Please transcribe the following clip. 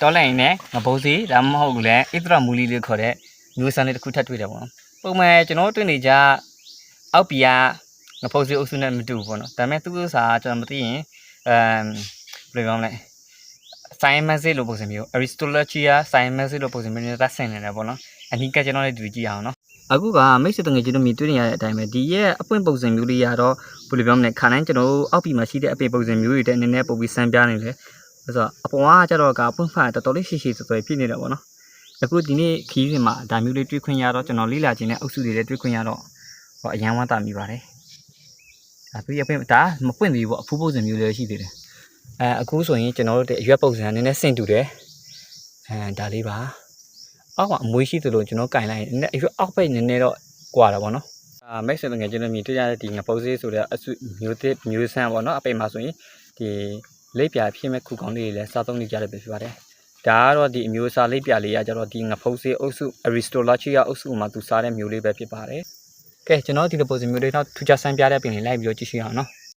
တော်လိုက်ရင်လည်းငဘိုးစီဒါမှမဟုတ်လည်းဣသရမူလီလို့ခေါ်တဲ့မျိုးစံလေးတစ်ခုထပ်တွေ့တယ်ပေါ့နော်ပုံမှန်ကျွန်တော်တွေ့နေကြအောက်ပီကငဘိုးစီအုပ်စုနဲ့မတူဘူးပေါ့နော်ဒါပေမဲ့သူ့ဥစ္စာကကျွန်တော်မသိရင်အမ်ဘယ်လိုပြောမလဲ science လို့ပုံစံမျိုး aristologia science လို့ပုံစံမျိုးနဲ့သက်ဆိုင်နေတယ်ပေါ့နော်အနိကကျွန်တော်လည်းတွေ့ကြည့်အောင်နော်အခုကမိတ်ဆွေတငယ်ချင်းတို့မြင်တွေ့နေရတဲ့အတိုင်းပဲဒီရဲ့အပွင့်ပုံစံမျိုးလေးကတော့ဘယ်လိုပြောမလဲခါတိုင်းကျွန်တော်တို့အောက်ပီမှာရှိတဲ့အပင်ပုံစံမျိုးတွေတဲ့နည်းနည်းပုံပြီးစမ်းပြနေတယ် ဆိုတော့အပေါ်ကကျတော့ကအပွင့်ဖတ်တော်တော်လေးရှိရှိတော်တော်ပြည့်နေတာပေါ့နော်အခုဒီနေ့ခီးစဉ်မှာဒါမျိုးလေးတွေ့ခွင့်ရတော့ကျွန်တော်လေးလာခြင်းနဲ့အုပ်စုတွေလည်းတွေ့ခွင့်ရတော့ဟောအရန်ဝမ်းသာမိပါတယ်ဒါသူရဲ့အပင်ဒါမပွင့်သေးဘူးပေါ့အဖူးပုံစံမျိုးလေးရှိသေးတယ်အဲအခုဆိုရင်ကျွန်တော်တို့တဲ့အရွက်ပုံစံနည်းနည်းဆင့်တူတယ်အဲဒါလေးပါအောက်ကအမွေးရှိသလိုကျွန်တော်ကင်လိုက်ရင်နည်းနည်းအရွက်အောက်ဘက်နည်းနည်းတော့ကွာတာပေါ့နော်အာမိတ်ဆွေငယ်ချင်းတို့မြင်တွေ့ရတဲ့ဒီငပုတ်စေးဆိုတဲ့အစုမျိုးသစ်မျိုးဆန်းပေါ့နော်အပိမှာဆိုရင်ဒီ လိပ်ပြာဖြစ်မဲ့ခုကောင်းလေးတွေလည်းစားသုံးနေကြတယ်ပဲဖြစ်ပါတယ်ဒါကတော့ဒီအမျိုးအစားလိပ်ပြာလေးကကျတော့ဒီငပုတ်စေးအုပ်စု Aristolochia အုပ်စုမှာသူစားတဲ့မျိုးလေးပဲဖြစ်ပါတယ်ကဲကျွန်တော်ဒီလိုပုံစံမျိုးလေးတော့ထူးခြားဆန်းပြတဲ့ပင်လေးလိုက်ပြီးတော့ကြည့်ရှုရအောင်နော်